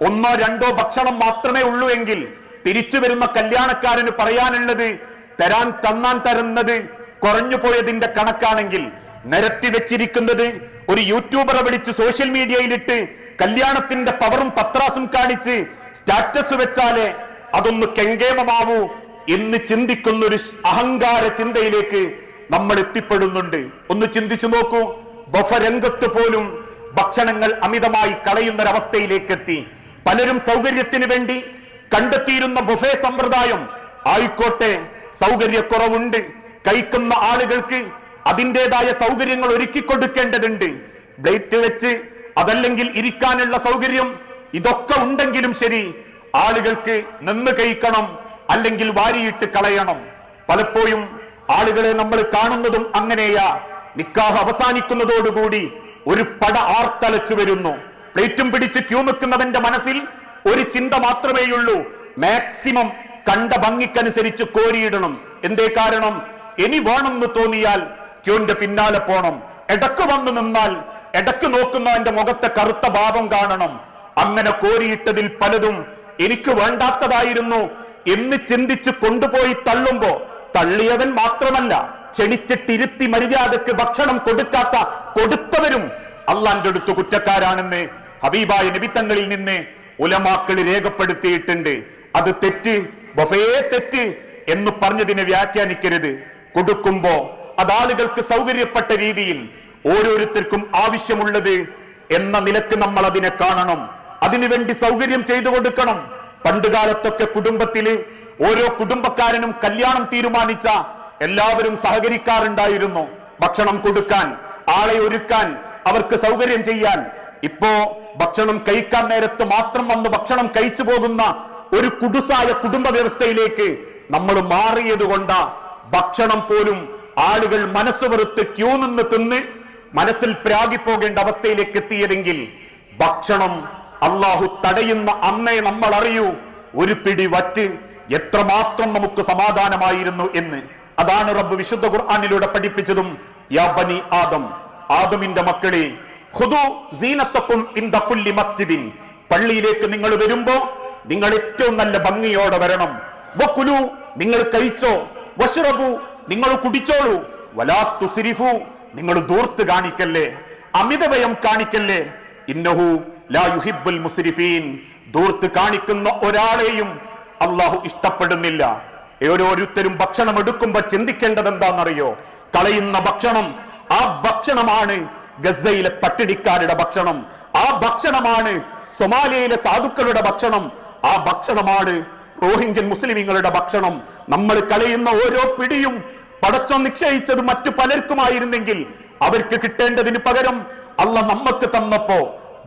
ഒന്നോ രണ്ടോ ഭക്ഷണം മാത്രമേ ഉള്ളൂ എങ്കിൽ തിരിച്ചു വരുന്ന കല്യാണക്കാരന് പറയാനുള്ളത് തരാൻ തന്നാൻ തരുന്നത് കുറഞ്ഞു പോയതിന്റെ കണക്കാണെങ്കിൽ നിരത്തി വെച്ചിരിക്കുന്നത് ഒരു യൂട്യൂബറെ വിളിച്ച് സോഷ്യൽ മീഡിയയിലിട്ട് കല്യാണത്തിന്റെ പവറും പത്രാസും കാണിച്ച് സ്റ്റാറ്റസ് വെച്ചാലേ അതൊന്ന് കെങ്കേമമാവൂ എന്ന് ചിന്തിക്കുന്ന ഒരു അഹങ്കാര ചിന്തയിലേക്ക് നമ്മൾ എത്തിപ്പെടുന്നുണ്ട്. ഒന്ന് ചിന്തിച്ചു നോക്കൂ. ബഫ രംഗത്ത് പോലും ഭക്ഷണങ്ങൾ അമിതമായി കളയുന്നൊരവസ്ഥയിലേക്ക് എത്തി പലരും സൗകര്യത്തിന് വേണ്ടി കണ്ടെത്തിയിരുന്ന ബുഫേ സമ്പ്രദായം ആയിക്കോട്ടെ സൗകര്യക്കുറവുണ്ട്. കഴിക്കുന്ന ആളുകൾക്ക് അതിന്റെതായ സൗകര്യങ്ങൾ ഒരുക്കി കൊടുക്കേണ്ടതുണ്ട്. ബ്ലേറ്റ് വെച്ച് അതല്ലെങ്കിൽ ഇരിക്കാനുള്ള സൗകര്യം ഇതൊക്കെ ഉണ്ടെങ്കിലും ശരി ആളുകൾക്ക് നിന്ന് കഴിക്കണം അല്ലെങ്കിൽ വാരിയിട്ട് കളയണം. പലപ്പോഴും ആളുകളെ നമ്മൾ കാണുന്നതും അങ്ങനെയാ. നിക്കാഹ് അവസാനിക്കുന്നതോടുകൂടി ഒരു പട ആർത്തലച്ചു വരുന്നു. പ്ലേറ്റും പിടിച്ച് ക്യൂ നിൽക്കുന്നവന്റെ മനസ്സിൽ ഒരു ചിന്ത മാത്രമേയുള്ളൂ. മാക്സിമം കണ്ട ഭംഗിക്കനുസരിച്ച് കോരിയിടണം. എന്തേ കാരണം? ഇനി വേണമെന്ന് തോന്നിയാൽ ക്യൂന്റെ പിന്നാലെ പോണം. ഇടയ്ക്ക് വന്നു നിന്നാൽ ഇടയ്ക്ക് നോക്കുന്നവന്റെ മുഖത്തെ കറുത്ത ഭാവം കാണണം. അങ്ങനെ കോരിയിട്ടതിൽ പലതും എനിക്ക് വേണ്ടാത്തതായിരുന്നു. എന്ന് ചിന്തിച്ച് കൊണ്ടുപോയി തള്ളുമ്പോ തള്ളിയവൻ മാത്രമല്ല ക്ഷണിച്ചിട്ടിരുത്തി മര്യാദയ്ക്ക് ഭക്ഷണം കൊടുക്കാത്ത കൊടുത്തവരും അള്ളാന്റെ അടുത്ത് കുറ്റക്കാരാണെന്ന് ഹബീബായ നിമിത്തങ്ങളിൽ നിന്ന് ഉലമാക്കൾ രേഖപ്പെടുത്തിയിട്ടുണ്ട്. അത് തെറ്റ് ബഫേ തെറ്റ് എന്ന് പറഞ്ഞതിനെ വ്യാഖ്യാനിക്കരുത്. കൊടുക്കുമ്പോ അത് ആളുകൾക്ക് സൗകര്യപ്പെട്ട രീതിയിൽ ഓരോരുത്തർക്കും ആവശ്യമുള്ളത് എന്ന നിലയ്ക്ക് നമ്മൾ അതിനെ കാണണം. അതിനുവേണ്ടി സൗകര്യം ചെയ്തു കൊടുക്കണം. പണ്ടുകാലത്തൊക്കെ കുടുംബത്തിൽ ഓരോ കുടുംബക്കാരനും കല്യാണം തീരുമാനിച്ച എല്ലാവരും സഹകരിക്കാറുണ്ടായിരുന്നു. ഭക്ഷണം കൊടുക്കാൻ ആളെ ഒരുക്കാൻ അവർക്ക് സൗകര്യം ചെയ്യാൻ ഇപ്പോ ഭക്ഷണം കഴിക്കാൻ നേരത്ത് മാത്രം വന്ന് ഭക്ഷണം കഴിച്ചു പോകുന്ന ഒരു കുടുസായ കുടുംബ വ്യവസ്ഥയിലേക്ക് നമ്മൾ മാറിയത് കൊണ്ട ഭക്ഷണം പോലും ആളുകൾ മനസ്സ് വെറുത്ത് ക്യൂ നിന്ന് തിന്ന് മനസ്സിൽ പ്രാഗിപ്പോകേണ്ട അവസ്ഥയിലേക്ക് എത്തിയതെങ്കിൽ ഭക്ഷണം അള്ളാഹു തടയുന്ന അന്നേ നമ്മൾ അറിയൂ ഒരു പിടി വറ്റ് എത്രമാത്രം നമുക്ക് സമാധാനമായിരുന്നു എന്ന്. അതാണ് റബ്ബ് വിശുദ്ധ ഖുർആാനിലൂടെ പഠിപ്പിച്ചതും യാ ബനി ആദം ആദമിന്റെ മക്കളെ മസ്ജിദിൻ. പള്ളിയിലേക്ക് നിങ്ങൾ വരുമ്പോ നിങ്ങൾ ഏറ്റവും നല്ല ഭംഗിയോടെ വരണം. വക്കുലു നിങ്ങൾ കഴിച്ചോ. വഷറബു നിങ്ങൾ കുടിച്ചോളൂ. വലാ തുസിരിഫു നിങ്ങൾ ദൂർത്ത് കാണിക്കല്ലേ. അമിതവയം കാണിക്കല്ലേ. ഇന്നഹു ലാ യുഹിബ്ബുൽ മുസ്രിഫീൻ. ദൂർത്ത് കാണിക്കുന്ന ഒരാളെയും അള്ളാഹു ഇഷ്ടപ്പെടുന്നില്ല. ഓരോരുത്തരും ഭക്ഷണം എടുക്കുമ്പോ ചിന്തിക്കേണ്ടത് എന്താണെന്നറിയോ കളയുന്ന ഭക്ഷണം ആ ഭക്ഷണമാണ് ഗസയിലെ പട്ടിണിക്കാരുടെ ഭക്ഷണം. ആ ഭക്ഷണമാണ് സൊമാലിയയിലെ സാധുക്കളുടെ ഭക്ഷണം. ആ ഭക്ഷണമാണ് റോഹിംഗ്യൻ മുസ്ലിമീങ്ങളുടെ ഭക്ഷണം. നമ്മൾ കളയുന്ന ഓരോ പിടിയും പടച്ചോ നിശ്ചയിച്ചത് മറ്റു പലർക്കുമായിരുന്നെങ്കിൽ അവർക്ക് കിട്ടേണ്ടതിന് പകരം അല്ല നമുക്ക് തന്നപ്പോ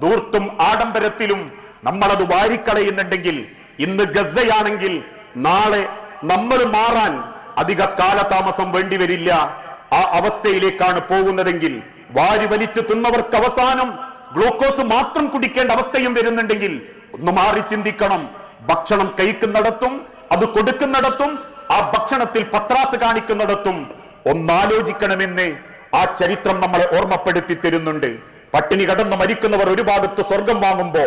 ദൂർത്തും ആഡംബരത്തിലും നമ്മളത് വാരിക്കളയുന്നുണ്ടെങ്കിൽ ഇന്ന് ഗസയാണെങ്കിൽ നാളെ നമ്മൾ മാറാൻ അധിക കാലതാമസം വേണ്ടിവരില്ല ആ അവസ്ഥയിലേക്കാണ് പോകുന്നതെങ്കിൽ വാരി വലിച്ചു തിന്നവർക്ക് അവസാനം ഗ്ലൂക്കോസ് മാത്രം കുടിക്കേണ്ട അവസ്ഥയും വരുന്നുണ്ടെങ്കിൽ ഒന്ന് മാറി ചിന്തിക്കണം. ഭക്ഷണം കഴിക്കുന്നിടത്തും അത് കൊടുക്കുന്നിടത്തും ആ ഭക്ഷണത്തിൽ പത്രാസ് കാണിക്കുന്നിടത്തും ഒന്നാലോചിക്കണമെന്ന് ആ ചരിത്രം നമ്മളെ ഓർമ്മപ്പെടുത്തി തരുന്നുണ്ട്. പട്ടിണി കടന്ന് മരിക്കുന്നവർ ഒരു ഭാഗത്ത് സ്വർഗം വാങ്ങുമ്പോ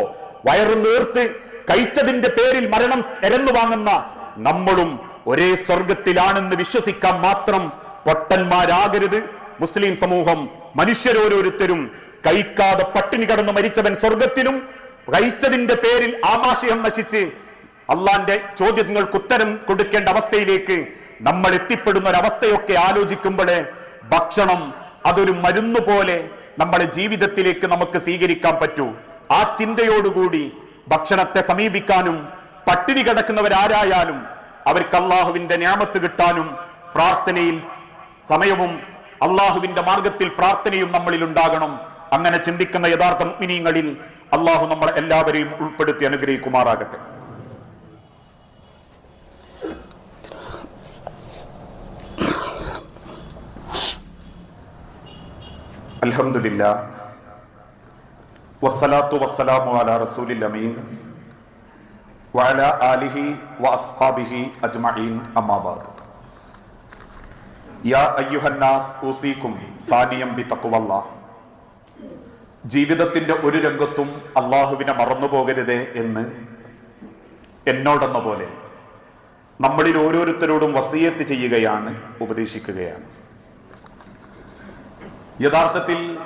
വയറു നേർത്ത് കഴിച്ചതിന്റെ പേരിൽ മരണം എരന്നു വാങ്ങുന്ന നമ്മളും ഒരേ സ്വർഗത്തിലാണെന്ന് വിശ്വസിക്കാൻ മാത്രം പൊട്ടന്മാരാകരുത്. മുസ്ലിം സമൂഹം മനുഷ്യരോരോരുത്തരും കഴിക്കാതെ പട്ടിണി കടന്ന് മരിച്ചവൻ സ്വർഗത്തിലും കഴിച്ചതിന്റെ പേരിൽ ആമാശയം നശിച്ച് അള്ളാന്റെ ചോദ്യങ്ങൾക്ക് ഉത്തരം കൊടുക്കേണ്ട അവസ്ഥയിലേക്ക് നമ്മൾ എത്തിപ്പെടുന്ന ഒരവസ്ഥയൊക്കെ ആലോചിക്കുമ്പോൾ ഭക്ഷണം അതൊരു മരുന്ന് പോലെ നമ്മുടെ ജീവിതത്തിലേക്ക് നമുക്ക് സ്വീകരിക്കാൻ പറ്റൂ. ആ ചിന്തയോടുകൂടി ഭക്ഷണത്തെ സമീപിക്കാനും പട്ടിണി കിടക്കുന്നവരാരായാലും അവർക്ക് അള്ളാഹുവിന്റെ ഞാമത്ത് കിട്ടാനും പ്രാർത്ഥനയിൽ സമയവും അള്ളാഹുവിന്റെ മാർഗത്തിൽ പ്രാർത്ഥനയും നമ്മളിൽ ഉണ്ടാകണം. അങ്ങനെ ചിന്തിക്കുന്ന യഥാർത്ഥ മുഗ്മിനീങ്ങളിൽ അള്ളാഹു നമ്മൾ എല്ലാവരെയും ഉൾപ്പെടുത്തി അനുഗ്രഹിക്കുമാറാകട്ടെ. അൽഹംദുലില്ലാ. വസ്സലാത്തു വസ്സലാമു അലാ റസൂലിൽ അമീൻ. ആലിഹി വഅസ്ഹാബിഹി അജ്മഈൻ. അമ്മാ ജീവിതത്തിന്റെ ഒരു രംഗത്തും അള്ളാഹുവിനെ മറന്നു പോകരുതേ എന്ന് എന്നോടെന്ന പോലെ നമ്മളിൽ ഓരോരുത്തരോടും വസീയത്ത് ചെയ്യുകയാണ് ഉപദേശിക്കുകയാണ്. യഥാർത്ഥത്തിൽ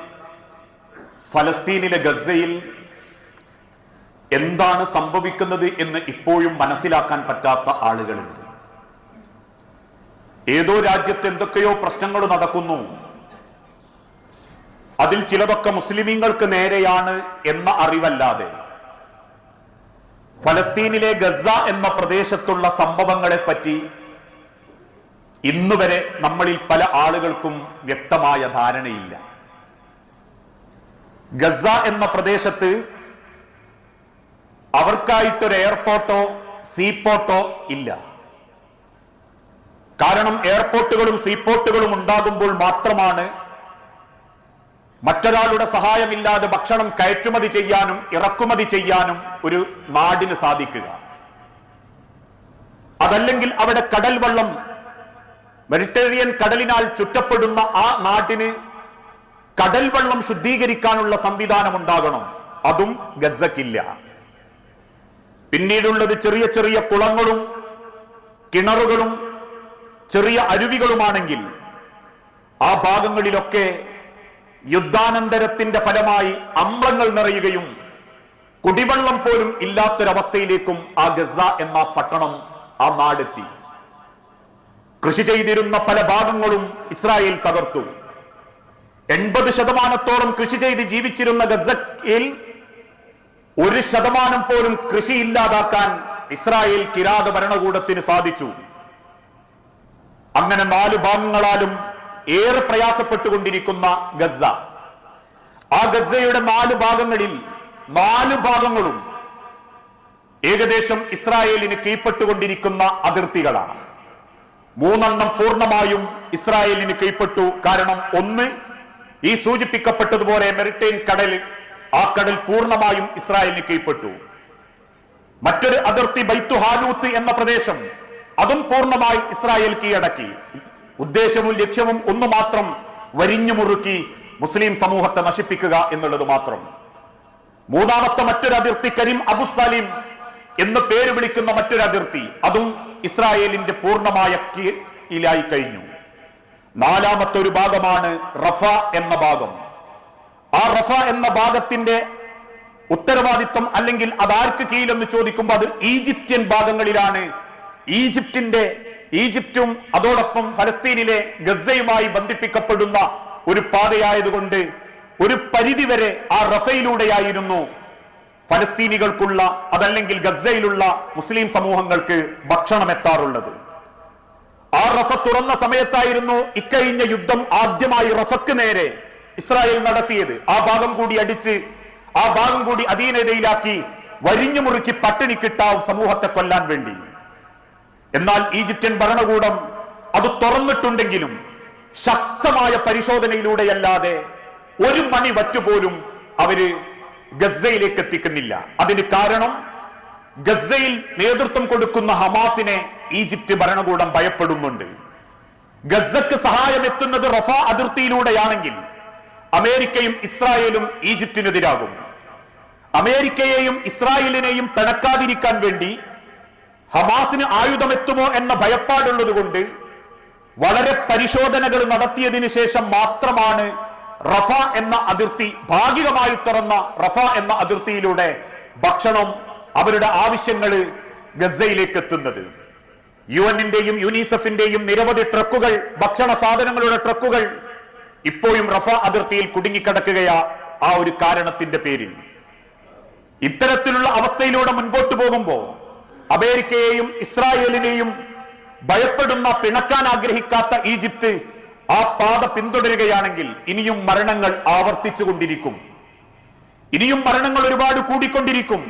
ഫലസ്തീനിലെ ഗസയിൽ എന്താണ് സംഭവിക്കുന്നത് എന്ന് ഇപ്പോഴും മനസ്സിലാക്കാൻ പറ്റാത്ത ആളുകളുണ്ട്. ഏതോ രാജ്യത്ത് എന്തൊക്കെയോ പ്രശ്നങ്ങൾ നടക്കുന്നു. അതിൽ ചിലതൊക്കെ മുസ്ലിമീങ്ങൾക്ക് നേരെയാണ് എന്ന അറിവല്ലാതെ. ഫലസ്തീനിലെ ഗസ എന്ന പ്രദേശത്തുള്ള സംഭവങ്ങളെ പറ്റി ഇന്നുവരെ നമ്മളിൽ പല ആളുകൾക്കും വ്യക്തമായ ധാരണയില്ല. ഗസ എന്ന പ്രദേശത്ത് അവർക്കായിട്ടൊരു എയർപോർട്ടോ സീപോർട്ടോ ഇല്ല. കാരണം എയർപോർട്ടുകളും സീപോർട്ടുകളും ഉണ്ടാകുമ്പോൾ മാത്രമാണ് മറ്റൊരാളുടെ സഹായമില്ലാതെ ഭക്ഷണം കയറ്റുമതി ചെയ്യാനും ഇറക്കുമതി ചെയ്യാനും ഒരു നാടിന് സാധിക്കുക. അതല്ലെങ്കിൽ അവിടെ കടൽ വെള്ളം മെഡിറ്ററേനിയൻ കടലിനാൽ ചുറ്റപ്പെടുന്ന ആ നാട്ടിന് കടൽ വെള്ളം ശുദ്ധീകരിക്കാനുള്ള സംവിധാനം ഉണ്ടാകണം. അതും ഗസക്കില്ല. പിന്നീടുള്ളത് ചെറിയ ചെറിയ കുളങ്ങളും കിണറുകളും ചെറിയ അരുവികളുമാണെങ്കിൽ ആ ഭാഗങ്ങളിലൊക്കെ യുദ്ധാനന്തരത്തിന്റെ ഫലമായി അമ്ലങ്ങൾ നിറയുകയും കുടിവെള്ളം പോലും ഇല്ലാത്തൊരവസ്ഥയിലേക്കും ആ ഗസ എന്ന പട്ടണം ആ നാടെത്തി. കൃഷി ചെയ്തിരുന്ന പല ഭാഗങ്ങളും ഇസ്രായേൽ തകർത്തു. എൺപത് ശതമാനത്തോളം കൃഷി ചെയ്ത് ജീവിച്ചിരുന്ന ഗസയിൽ ഒരു ശതമാനം പോലും കൃഷി ഇല്ലാതാക്കാൻ ഇസ്രായേൽ കിരാത ഭരണകൂടത്തിന് സാധിച്ചു. അങ്ങനെ നാല് ഭാഗങ്ങളാലും ഏറെ പ്രയാസപ്പെട്ടുകൊണ്ടിരിക്കുന്ന ഗസ ആ ഗസയുടെ നാല് ഭാഗങ്ങളിൽ നാല് ഭാഗങ്ങളും ഏകദേശം ഇസ്രായേലിന് കീഴ്പ്പെട്ടുകൊണ്ടിരിക്കുന്ന അതിർത്തികളാണ്. മൂന്നെണ്ണം പൂർണമായും ഇസ്രായേലിന് കീഴ്പ്പെട്ടു. കാരണം ഒന്ന് ഈ സൂചിപ്പിക്കപ്പെട്ടതുപോലെ മെറിറ്റൈൻ കടൽ ആ കടൽ പൂർണമായും ഇസ്രായേലിന് കീഴ്പ്പെട്ടു. മറ്റൊരു അതിർത്തി ബൈത്തു ഹാലൂത്ത് എന്ന പ്രദേശം അതും പൂർണമായി ഇസ്രായേൽ കീഴടക്കി. ഉദ്ദേശവും ലക്ഷ്യവും ഒന്നു മാത്രം വരിഞ്ഞു മുറുക്കി മുസ്ലിം സമൂഹത്തെ നശിപ്പിക്കുക എന്നുള്ളത് മാത്രം. മൂന്നാമത്തെ മറ്റൊരു അതിർത്തി കരീം സലീം എന്ന് പേര് വിളിക്കുന്ന മറ്റൊരു അതിർത്തി അതും ഇസ്രായേലിന്റെ പൂർണമായ കീഴിലായി കഴിഞ്ഞു. നാലാമത്തെ ഒരു ഭാഗമാണ് റഫ എന്ന ഭാഗം. ആ റഫ എന്ന ഭാഗത്തിന്റെ ഉത്തരവാദിത്വം അല്ലെങ്കിൽ അതാർക്ക് കീഴിലെന്ന് ചോദിക്കുമ്പോൾ അത് ഈജിപ്ത്യൻ ഭാഗങ്ങളിലാണ് ഈജിപ്തിന്റെ ഈജിപ്തും അതോടൊപ്പം ഫലസ്തീനിലെ ഗസയുമായി ബന്ധിപ്പിക്കപ്പെടുന്ന ഒരു പാതയായതുകൊണ്ട് ഒരു പരിധിവരെ ആ റഫയിലൂടെയായിരുന്നു ഫലസ്തീനികൾക്കുള്ള അതല്ലെങ്കിൽ ഗസയിലുള്ള മുസ്ലിം സമൂഹങ്ങൾക്ക് ഭക്ഷണം എത്താറുള്ളത് ആ റഫ തുറന്ന സമയത്തായിരുന്നു ഇക്കഴിഞ്ഞ യുദ്ധം ആദ്യമായി റഫക്ക് നേരെ ഇസ്രായേൽ നടത്തിയത്. ആ ഭാഗം കൂടി അടിച്ച് ആ ഭാഗം കൂടി അധീനതയിലാക്കി വരിഞ്ഞു മുറുക്കി പട്ടിണി കിട്ടാവും സമൂഹത്തെ കൊല്ലാൻ വേണ്ടി. എന്നാൽ ഈജിപ്ഷ്യൻ ഭരണകൂടം അത് തുറന്നിട്ടുണ്ടെങ്കിലും ശക്തമായ പരിശോധനയിലൂടെയല്ലാതെ ഒരു മണി വറ്റുപോലും അവർ ഗസയിലേക്ക് എത്തിക്കുന്നില്ല. അതിന് കാരണം ഗസയിൽ നേതൃത്വം കൊടുക്കുന്ന ഹമാസിനെ ഈജിപ്ത് ഭരണകൂടം ഭയപ്പെടുന്നുണ്ട്. ഗസക്ക് സഹായം എത്തുന്നത് റഫ അതിർത്തിയിലൂടെയാണെങ്കിൽ അമേരിക്കയും ഇസ്രായേലും ഈജിപ്തിനെതിരാകും. അമേരിക്കയെയും ഇസ്രായേലിനെയും പിണക്കാതിരിക്കാൻ വേണ്ടി ഹമാസിന് ആയുധമെത്തുമോ എന്ന ഭയപ്പാടുള്ളത് കൊണ്ട് വളരെ പരിശോധനകൾ നടത്തിയതിന് ശേഷം മാത്രമാണ് റഫ എന്ന അതിർത്തി ഭാഗികമായി തുറന്ന റഫ എന്ന അതിർത്തിയിലൂടെ ഭക്ഷണം അവരുടെ ആവശ്യങ്ങൾ ഗസയിലേക്ക് എത്തുന്നത്. യു എന്നിന്റെയും യുനിസെഫിന്റെയും നിരവധി ട്രക്കുകൾ ഭക്ഷണ സാധനങ്ങളുടെ ട്രക്കുകൾ ഇപ്പോഴും റഫ അതിർത്തിയിൽ കുടുങ്ങിക്കിടക്കുകയാ ആ ഒരു കാരണത്തിന്റെ പേരിൽ. ഇത്തരത്തിലുള്ള അവസ്ഥയിലൂടെ മുൻപോട്ട് പോകുമ്പോൾ അമേരിക്കയെയും ഇസ്രായേലിനെയും ഭയപ്പെടുന്ന പിണക്കാൻ ആഗ്രഹിക്കാത്ത ഈജിപ്ത് ആ പാത പിന്തുടരുകയാണെങ്കിൽ ഇനിയും മരണങ്ങൾ ആവർത്തിച്ചു കൊണ്ടിരിക്കും ഇനിയും മരണങ്ങൾ ഒരുപാട് കൂടിക്കൊണ്ടിരിക്കും.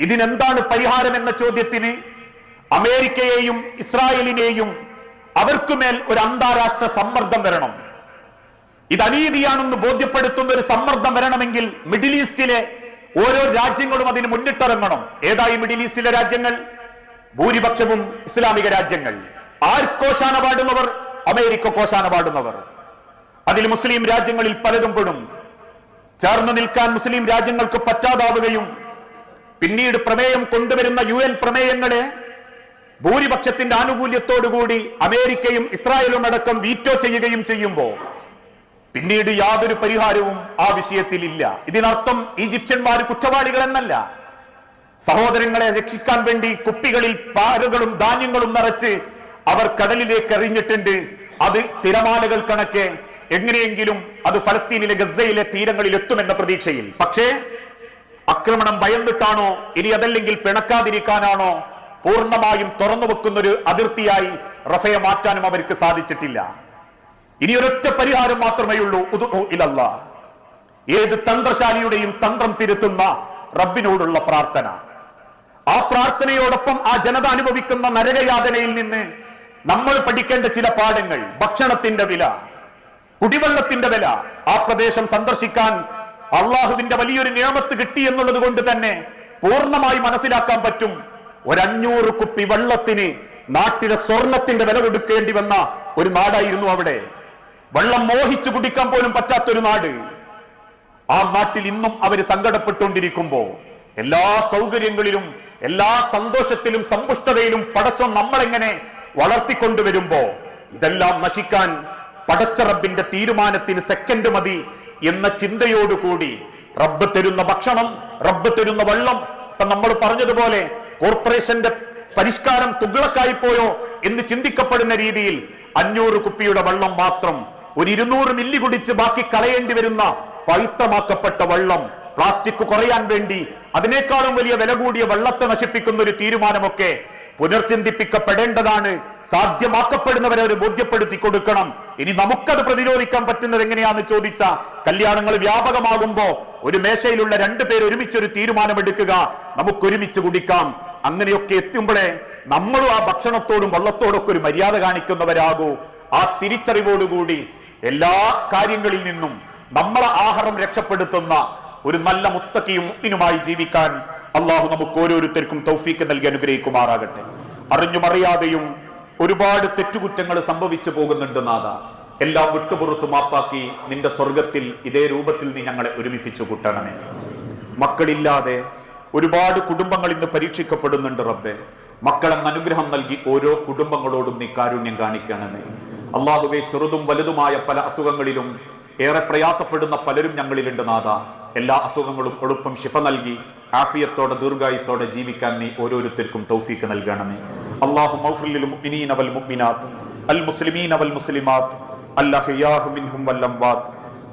ഇതിനെന്താണ് പരിഹാരം എന്ന ചോദ്യത്തിന് അമേരിക്കയെയും ഇസ്രായേലിനെയും അവർക്കുമേൽ ഒരു അന്താരാഷ്ട്ര സമ്മർദ്ദം വരണം. ഇത് അനീതിയാണെന്ന് ബോധ്യപ്പെടുത്തുന്ന ഒരു സമ്മർദ്ദം വരണമെങ്കിൽ മിഡിൽ ഈസ്റ്റിലെ ഓരോ രാജ്യങ്ങളും അതിന് മുന്നിട്ടിറങ്ങണം. ഏതായി മിഡിൽ ഈസ്റ്റിലെ രാജ്യങ്ങൾ? ഭൂരിപക്ഷവും ഇസ്ലാമിക രാജ്യങ്ങൾ. ആർക്കോശാന പാടുന്നവർ അമേരിക്ക കോശാന പാടുന്നവർ അതിൽ മുസ്ലിം രാജ്യങ്ങളിൽ പലതും പെടും. ചേർന്ന് നിൽക്കാൻ മുസ്ലിം രാജ്യങ്ങൾക്ക് പറ്റാതാവുകയും പിന്നീട് പ്രമേയം കൊണ്ടുവരുന്ന യു എൻ പ്രമേയങ്ങളെ ഭൂരിപക്ഷത്തിന്റെ ആനുകൂല്യത്തോടുകൂടി അമേരിക്കയും ഇസ്രായേലും അടക്കം വീറ്റോ ചെയ്യുകയും ചെയ്യുമ്പോൾ പിന്നീട് യാതൊരു പരിഹാരവും ആ വിഷയത്തിൽ ഇല്ല ഇതിനർത്ഥം ഈജിപ്ഷ്യന്മാർ കുറ്റവാളികൾ എന്നല്ല സഹോദരങ്ങളെ രക്ഷിക്കാൻ വേണ്ടി കുപ്പികളിൽ പാലുകളും ധാന്യങ്ങളും നിറച്ച് അവർ കടലിലേക്ക് എറിഞ്ഞിട്ടുണ്ട്. അത് തിരമാലകൾ കണക്കെ എങ്ങനെയെങ്കിലും അത് ഫലസ്തീനിലെ ഗസയിലെ തീരങ്ങളിൽ എത്തുമെന്ന പ്രതീക്ഷയിൽ. പക്ഷേ ആക്രമണം ഭയന്നിട്ടാണോ ഇനി അതല്ലെങ്കിൽ പിണക്കാതിരിക്കാനാണോ പൂർണമായും തുറന്നു വെക്കുന്നൊരു അതിർത്തിയായി റഫയെ മാറ്റാനും അവർക്ക് സാധിച്ചിട്ടില്ല. ഇനി ഒരൊറ്റ പരിഹാരം മാത്രമേ ഉള്ളൂ. ഇലല്ല. ഏത് തന്ത്രശാലിയുടെയും തന്ത്രം തിരുത്തുന്ന റബ്ബിനോടുള്ള പ്രാർത്ഥന. ആ പ്രാർത്ഥനയോടൊപ്പം ആ ജനത അനുഭവിക്കുന്ന നരകയാതനയിൽ നിന്ന് നമ്മൾ പഠിക്കേണ്ട ചില പാഠങ്ങൾ. ഭക്ഷണത്തിന്റെ വില കുടിവെള്ളത്തിന്റെ വില ആ പ്രദേശം സന്ദർശിക്കാൻ അള്ളാഹുവിന്റെ വലിയൊരു നിയമത്ത് കിട്ടി എന്നുള്ളത് കൊണ്ട് തന്നെ പൂർണമായി മനസ്സിലാക്കാൻ പറ്റും. ഒരഞ്ഞൂറ് കുപ്പി വെള്ളത്തിന് നാട്ടിലെ സ്വർണത്തിന്റെ വില കൊടുക്കേണ്ടി വന്ന ഒരു നാടായിരുന്നു അവിടെ. വെള്ളം മോഹിച്ചു കുടിക്കാൻ പോലും പറ്റാത്തൊരു നാട്. ആ നാട്ടിൽ ഇന്നും അവർ സങ്കടപ്പെട്ടുകൊണ്ടിരിക്കുമ്പോ എല്ലാ സൗകര്യങ്ങളിലും എല്ലാ സന്തോഷത്തിലും സമ്പുഷ്ടതയിലും പടച്ചോ നമ്മളെങ്ങനെ വളർത്തിക്കൊണ്ടുവരുമ്പോ ഇതെല്ലാം നശിക്കാൻ പടച്ച റബ്ബിന്റെ തീരുമാനത്തിന് സെക്കൻഡ് മതി എന്ന ചിന്തയോടുകൂടി റബ്ബ് തരുന്ന ഭക്ഷണം റബ്ബ് തരുന്ന വെള്ളം ഇപ്പൊ നമ്മൾ പറഞ്ഞതുപോലെ കോർപ്പറേഷന്റെ പരിഷ്കാരം തുകളക്കായി പോയോ എന്ന് ചിന്തിക്കപ്പെടുന്ന രീതിയിൽ അഞ്ഞൂറ് കുപ്പിയുടെ വെള്ളം മാത്രം ഒരു ഇരുന്നൂറ് മില്ലി കുടിച്ച് ബാക്കി കളയേണ്ടി വരുന്ന പഴുത്തമാക്കപ്പെട്ട വെള്ളം. പ്ലാസ്റ്റിക് കുറയാൻ വേണ്ടി അതിനേക്കാളും വലിയ വില കൂടിയ വെള്ളത്തെ നശിപ്പിക്കുന്ന ഒരു തീരുമാനമൊക്കെ പുനർചിന്തിപ്പിക്കപ്പെടേണ്ടതാണ്. സാധ്യമാക്കപ്പെടുന്നവരെ അവർ ബോധ്യപ്പെടുത്തി കൊടുക്കണം. ഇനി നമുക്കത് പ്രതിരോധിക്കാൻ പറ്റുന്നത് എങ്ങനെയാന്ന് ചോദിച്ച കല്യാണങ്ങൾ വ്യാപകമാകുമ്പോ ഒരു മേശയിലുള്ള രണ്ടു പേര് ഒരുമിച്ച് ഒരു തീരുമാനമെടുക്കുക. നമുക്ക് ഒരുമിച്ച് കുടിക്കാം. അങ്ങനെയൊക്കെ എത്തുമ്പോഴേ നമ്മളും ആ ഭക്ഷണത്തോടും വള്ളത്തോടൊക്കെ ഒരു മര്യാദ കാണിക്കുന്നവരാകൂ. ആ തിരിച്ചറിവോടുകൂടി എല്ലാ കാര്യങ്ങളിൽ നിന്നും നമ്മളെ ആഹാരം രക്ഷപ്പെടുത്തുന്ന ഒരു നല്ല മുത്തക്കിയും മുത്തിനുമായി ജീവിക്കാൻ അള്ളാഹു നമുക്ക് ഓരോരുത്തർക്കും തൗഫീക്ക് നൽകി അനുഗ്രഹിക്കുമാറാകട്ടെ. അറിഞ്ഞുമറിയാതെയും ഒരുപാട് തെറ്റുകുറ്റങ്ങൾ സംഭവിച്ചു പോകുന്നുണ്ട് നാഥ. എല്ലാം വിട്ടുപുറത്തു മാപ്പാക്കി നിന്റെ സ്വർഗത്തിൽ ഇതേ രൂപത്തിൽ നീ ഞങ്ങളെ ഒരുമിപ്പിച്ചു കൂട്ടണമേ. മക്കളില്ലാതെ ഒരുപാട് കുടുംബങ്ങൾ ഇന്ന് പരീക്ഷിക്കപ്പെടുന്നുണ്ട് റബ്ബെ. മക്കളെന്ന് അനുഗ്രഹം നൽകി ഓരോ കുടുംബങ്ങളോടും നീ കാരുണ്യം കാണിക്കണമേ. അള്ളാഹുവെ ചെറുതും വലുതുമായ പല അസുഖങ്ങളിലും ഏറെ പ്രയാസപ്പെടുന്ന പലരും ഞങ്ങളിലുണ്ട് നാഥ എല്ലാ അസുഖങ്ങളും എളുപ്പം ശിഫ നൽകി ആഫിയത്തോടെ ദീർഘായുസോടെ ജീവിക്കാൻ നീ ഓരോരുത്തർക്കും തൗഫീക്ക് നൽകണമേ അള്ളാഹു മൗഫിലിൽ മുഅ്മിനീന വൽ മുഅ്മിനാത്ത് അൽ മുസ്ലിമീന വൽ മുസ്ലിമാത്ത് അല്ലഹിയാഹു മിൻഹും വൽ അംവാത്ത്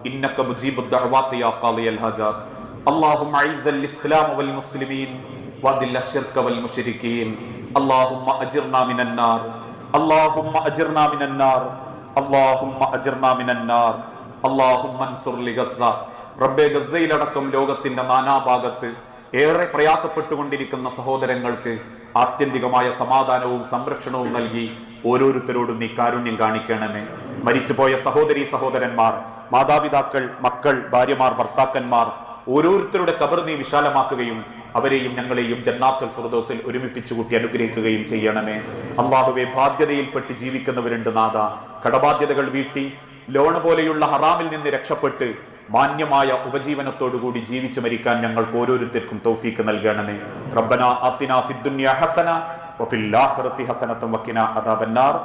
إنك مجيب الدعوات يا قاضي الحاجات اللهم أعز الإسلام والمسلمين وأذل الشرك والمشركين اللهم أجرنا من النار اللهم أجرنا من النار اللهم أجرنا من النار اللهم انصر لغزة റബ്ബെ ഗസയിലടക്കം ലോകത്തിന്റെ നാനാഭാഗത്ത് ഏറെ പ്രയാസപ്പെട്ടുകൊണ്ടിരിക്കുന്ന സഹോദരങ്ങൾക്ക് ആത്യന്തികമായ സമാധാനവും സംരക്ഷണവും നൽകി ഓരോരുത്തരോടും നീ കാരുണ്യം കാണിക്കണമേ മരിച്ചുപോയ സഹോദരി സഹോദരന്മാർ മാതാപിതാക്കൾ മക്കൾ ഭാര്യമാർ ഭർത്താക്കന്മാർ ഓരോരുത്തരുടെ കബർ നീ വിശാലമാക്കുകയും അവരെയും ഞങ്ങളെയും ജന്നാത്തുൽ ഫുർദോസിൽ ഒരുമിപ്പിച്ചു കൂട്ടി അനുഗ്രഹിക്കുകയും ചെയ്യണമേ. അള്ളാഹുവെ ബാധ്യതയിൽപ്പെട്ട് ജീവിക്കുന്നവരുണ്ട് നാഥ. കടബാധ്യതകൾ വീട്ടി ലോണ് പോലെയുള്ള ഹറാമിൽ നിന്ന് രക്ഷപ്പെട്ട് മാന്യമായ ഉപജീവനത്തോടുകൂടി ജീവിച്ചു മരിക്കാൻ ഞങ്ങൾക്ക് ഓരോരുത്തർക്കും തൗഫീക്ക് നൽകണമേ. റബ്ബന അത്തിനാ ഫിദ്ദുന്യ ഹസന വഫിൽ ആഖിറതി ഹസനത്തും വക്കിന അദാബന്നാർ.